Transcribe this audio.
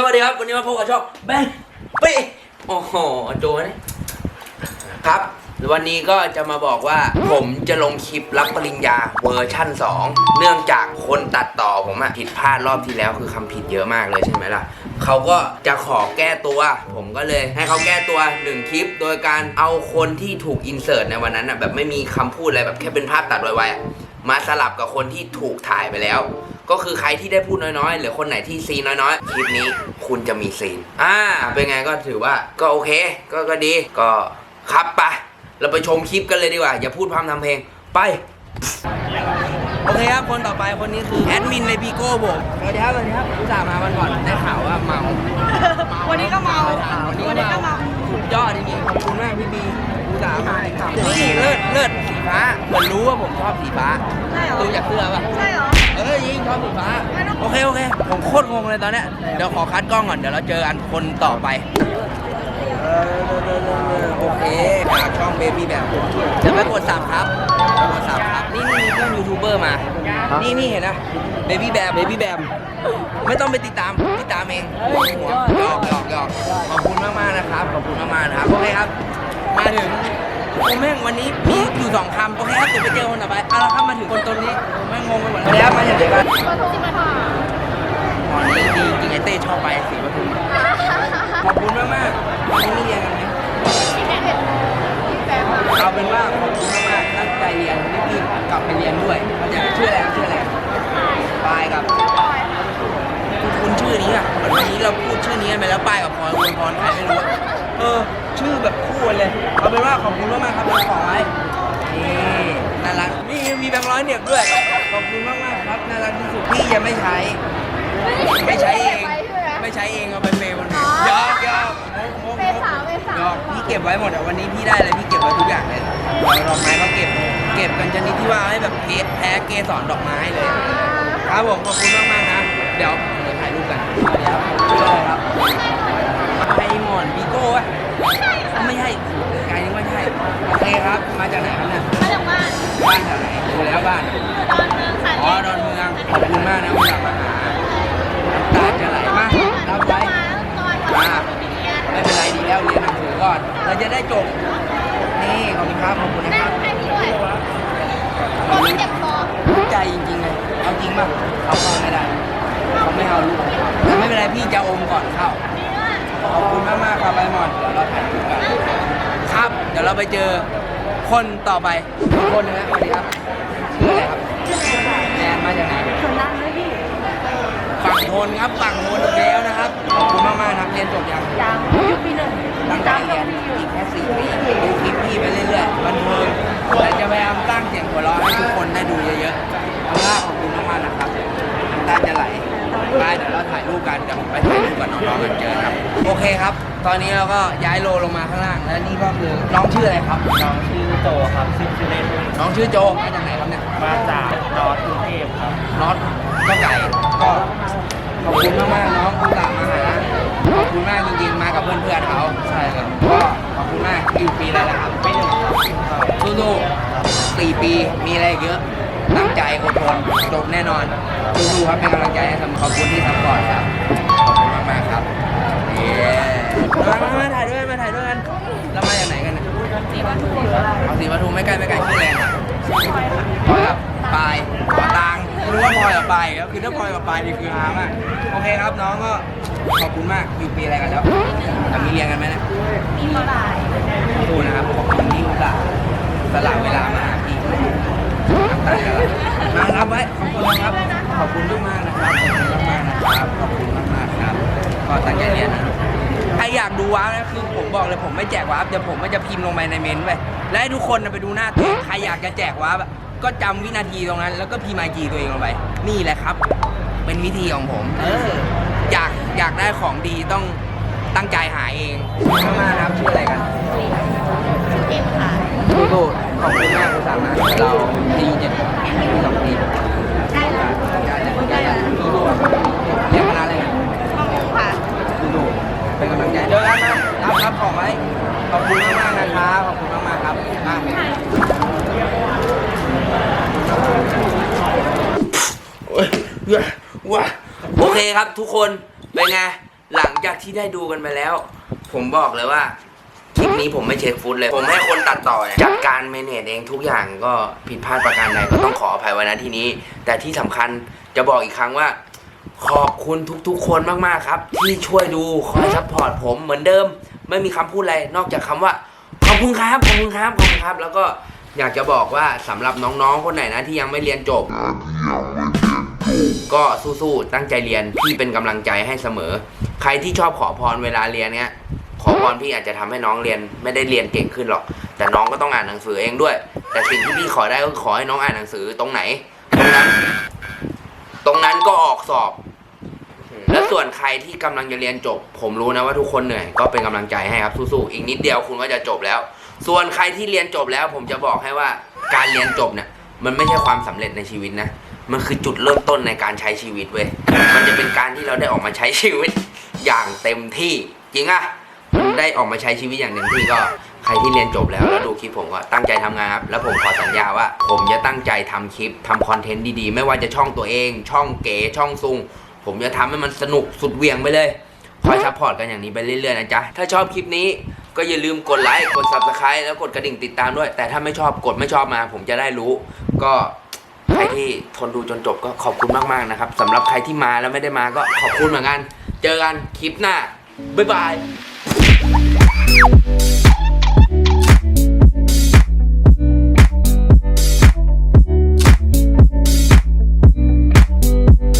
สวัสดีครับ วันนี้มาพบกับช่องแบงเป้โอ้โหโจนี่ครับวันนี้ก็จะมาบอกว่าผมจะลงคลิปรับปริญญาเวอร์ชั่น 2 เนื่องจากคนตัดต่อผมอะผิดพลาดรอบที่แล้วคือคำผิดเยอะมากเลยใช่ไหมล่ะเขาก็จะขอแก้ตัว ผมก็เลยให้เขาแก้ตัวหนึ่งคลิป โดยการเอาคนที่ถูกอินเสิร์ตในวันนั้นอะแบบไม่มีคำพูดอะไรแบบแค่เป็นภาพตัดไวๆมาสลับกับคนที่ถูกถ่ายไปแล้ว ก็คือใครที่ได้พูดน้อยๆ หรือคนไหนที่ซีนน้อยๆ คลิปนี้คุณจะมีซีน อ่า เป็นไงก็ถือว่าก็โอเค ก็ก็ดี ก็ครับไป เราไปชมคลิปกันเลยดีกว่า อย่าพูดพร่ำทำเพลง ไป โอเคครับ คนต่อไปคนนี้คือแอดมินเลยพี่โก้ผมสวัสดีครับ สวัสดีครับอุตส่าห์มาวันก่อนได้ข่าวว่าเมา วันนี้ก็เมา วันนี้วันนี้ก็ก็เมาเมาสุดยอดจริงๆขอบคุณมากพี่บีอุตส่าห์มานี่เลิศเลิศสีฟ้าเหมือนรู้ว่าผมชอบสีฟ้าใช่เหรอดูจากเสื้อป่ะ ใช่เหรอ เอ้ยยิงชอบสีฟ้าโอเคโอเคผมโคตรงงเลยตอนเนี้ยเดี๋ยวขอคัดกล้องก่อนเดี๋ยวเราเจอกันคนต่อไปโอเคจากช่องเบบี้แบบเดี๋ยวไปกดสับครับไปกดสับครับ นี่นี่มีเพื่อนยูทูบเบอร์มา นี่นี่เห็นนะเบบี้แบบเบบี้แบบไม่ต้องไปติดตามติดตามเองหยอกหยอกหยอกขอบคุณมากมากๆนะครับ ขอบคุณมากมากๆนะครับ โอเคครับ มาถึง ผมแม่งวันนี้มีอยู่สองคำโอเคครับเดี๋ยวไปเจอคนต่อไปเอาละครับมาถึงคนตรงนี้แม่งงงไปหมดแล้วมาอย่างเดียวกันอ๋อนี่ดีจริงไอเต้ชอบไปสีปทุมขอบคุณมากมากๆวันนี้มีเรียนกันไหมเอาเป็นว่าขอบคุณมากมากๆตั้งใจเรียนรีบๆกลับไปเรียนด้วยเข้าใจไหมชื่ออะไรครับชื่ออะไรปายกับคุณชื่อนี้อะเหมือนวันนี้เราพูดชื่อนี้กันไปแล้วปายกับพลอยอวยพรใครไม่รู้อะเออ ชื่อแบบคู่ กันเลยเอาเป็นว่าขอบคุณมากมากๆครับเป็นของไว้นี่น่ารักนี่มีแบงค์ร้อยเหน็บด้วย ขอบคุณมากมากๆครับน่ารักที่สุดพี่ยังไม่ใช้ ไม่ใช้เอง ไม่ใช้เองเอาไปเปย์คนอื่นยอกยอกงกงกเปย์สาวเปย์สาว ยอกพี่เก็บไว้หมดอะวันนี้พี่ได้เลยพี่เก็บไว้ทุกอย่างเลยดอกไม้ก็เก็บเก็บกันชนิดที่ว่าให้แบบเพชแพ้เกสรดอกไม้เลย ครับผมขอบคุณมากมากๆนะ เดี๋ยวเดี๋ยวถ่ายรูปกันเดี๋ยวชื่ออะไรครับไอหมอนบีโก้อะ ไม่ใช่ไกลนึกว่าใช่โอเคครับ มาจากไหนครับเนี่ยมาจากบ้านบ้านแถวไหนดูแล้วบ้านดอนเมืองค่ะอ๋อดอนเมืองขอบคุณมากนะที่กลับมาหาน้ำตาจะไหลมากรับไว้ตอนอ่าไม่เป็นไรดีแล้วเรียนหนังสือก่อน เราจะได้จบ นี่ขอบคุณครับขอบคุณนะแม่ครับให้พี่ด้วยโอ้ยเจ็บคอรู้ใจจริงๆเลยเอาจริงป่ะเขาเข้าไม่ได้เขาไม่เอาลูกแต่ไม่เป็นไรพี่จะอมก่อนเข้าขอบ คุณมากมากๆครับไปหมอนเดี๋ยวเราถ่ายรูปกันครับ เดี๋ยวเราไปเจอคนต่อไปอีกคนหนึงนะสวัสดีครับชื่ออะไรครับแนนมาจากไหนคนดังเลยพี่ฝั่งทนครับฝั่งทนอีกแล้วนะครับขอบคุณมากมากๆนะครับเรียนจบยังยังอยู่ปีหนึ่งตั้งใจเรียนอีกแค่สี่ปีดูคลิปพี่ไปเรื่อยๆบันเทิงแต่จะพยายามสร้างเสียงหัวเราะให้ทุกคน โอเคครับ ตอนนี้เราก็ย้ายโลลงมาข้างล่าง และนี่ก็คือน้องชื่ออะไรครับ น้องชื่อโจครับชื่อชื่อเล่นน้องชื่อโจมาจากไหนครับเนี่ย มาจากนอร์ทกรุงเทพครับน็อตก็ไก่ก็ขอบคุณมากๆน้องอุตส่าห์มาหาขอบคุณมากจริงๆมากับเพื่อนๆเขาใช่ครับก็ขอบคุณมากอยู่ปีแล้วนะครับปีหนึ่งสู้ๆสี่ปีมีอะไรอีกเยอะตั้งใจอดทนจบแน่นอนสู้ๆครับเป็นกำลังใจให้เสมอขอบคุณที่ซัพพอร์ตครับขอบคุณมากๆครับเย้ มามามาถ่ายด้วยมาถ่ายด้วยกันแล้วมาจากไหนกันเนี่ยสีวันถูกเอาสีปทุมไม่ไกลไม่ไกลชื่อแรงครับพลอยกับปายตังรู้ว่าพลอยกับปลายครับคือถ้าพลอยกับปลายนี่คือฮามากโอเคครับน้องก็ขอบคุณมากอยู่ปีอะไรกันแล้วแต่มีเรียนกันไหมเนะมีเท่าไหร่ขอบคุณนะครับขอบคุณที่อุตส่าห์สละเวลามาหาพี่น้ำตาจะไหลมารับไว้ขอบคุณนะครับขอบคุณมากๆนะครับขอบคุณมากๆนะครับขอบคุณมากๆครับก็ตั้งใจเรียนนะากดูวาร์ปนะคือผมบอกเลยผมไม่แจกวาร์ปเดี๋ยวผมมันจะพิมพ์ลงไปในเมนต์ไปและให้ทุกคนน่ะไปดูหน้าตัวเองใครอยากจะแจกวาร์ปอะก็จำวินาทีตรงนั้น แล้วก็พิมพ์ไอจีตัวเองลงไป นี่แหละครับ เป็นวิธีของผม เออ อยากอยากได้ของดีต้องตั้งใจหาเองมากๆนะครับชื่ออะไรกันเอ็มค่ะสู้ๆขอบคุณมากที่สั่งมาเราดีเจ็ดสองทีได้แล้ว ได้แล้วสู้ๆครับเรียนคณะอะไรกัน ข้อมูลค่ะ สู้ๆเป็นกำลังใจเจอกันนะรับรับ ของไว้ขอบคุณมากๆนะครับขอบคุณมากๆครับมาโอ้ยว้าโอเคครับทุกคนเป็นไงจากที่ได้ดูกันไปแล้ว ผมบอกเลยว่าคลิปนี้ผมไม่เช็คฟุตเลย ผมให้คนตัดต่อเนี่ยจัดการเมเนจเองทุกอย่างก็ผิดพลาดประการใดก็ต้องขออภัยไว้นะที่นี้ แต่ที่สำคัญจะบอกอีกครั้งว่า ขอบคุณทุกๆ คนมากๆครับ ที่ช่วยดูคอยซัพพอร์ตผมเหมือนเดิม ไม่มีคำพูดอะไรนอกจากคำว่าขอบคุณครับขอบคุณครับขอบคุณครับ แล้วก็อยากจะบอกว่าสำหรับน้องๆคนไหนนะที่ยังไม่เรียนจบ ก็สู้ๆตั้งใจเรียนพี่เป็นกำลังใจให้เสมอ ใครที่ชอบขอพรเวลาเรียนเนี้ยขอพรพี่อาจจะทำให้น้องเรียนไม่ได้เรียนเก่งขึ้นหรอก แต่น้องก็ต้องอ่านหนังสือเองด้วย แต่สิ่งที่พี่ขอได้ก็ขอให้น้องอ่านหนังสือตรงไหน ตรงนั้น ตรงนั้นก็ออกสอบ แล้วส่วนใครที่กำลังจะเรียนจบ ผมรู้นะว่าทุกคนเหนื่อยก็เป็นกำลังใจให้ครับสู้ๆอีกนิดเดียวคุณก็จะจบแล้ว ส่วนใครที่เรียนจบแล้ว ผมจะบอกให้ว่าการเรียนจบเนี่ยมันไม่ใช่ความสำเร็จในชีวิตนะมันคือจุดเริ่มต้นในการใช้ชีวิตเว้ยมันจะเป็นการที่เราได้ออกมาใช้ชีวิตอย่างเต็มที่จริงอะได้ออกมาใช้ชีวิตอย่างเต็มที่ก็ใครที่เรียนจบแล้วแล้วดูคลิปผมก็ตั้งใจทำงานครับแล้วผมขอสัญญาว่า ผมจะตั้งใจทำคลิปทำคอนเทนต์ดีๆ ไม่ว่าจะช่องตัวเอง ช่องเก๋ช่องซุง ผมจะทำให้มันสนุกสุดเหวี่ยงไปเลย คอยซัพพอร์ตกันอย่างนี้ไปเรื่อยๆนะจ๊ะ ถ้าชอบคลิปนี้ก็อย่าลืมกดไลค์ กด subscribe แล้วกดกระดิ่งติดตามด้วย แต่ถ้าไม่ชอบกดไม่ชอบมา ผมจะได้รู้ ก็ใครที่ทนดูจนจบก็ขอบคุณมากๆนะครับสำหรับใครที่มาแล้วไม่ได้มาก็ขอบคุณเหมือนกัน เจอกันคลิปหน้าบ๊ายบาย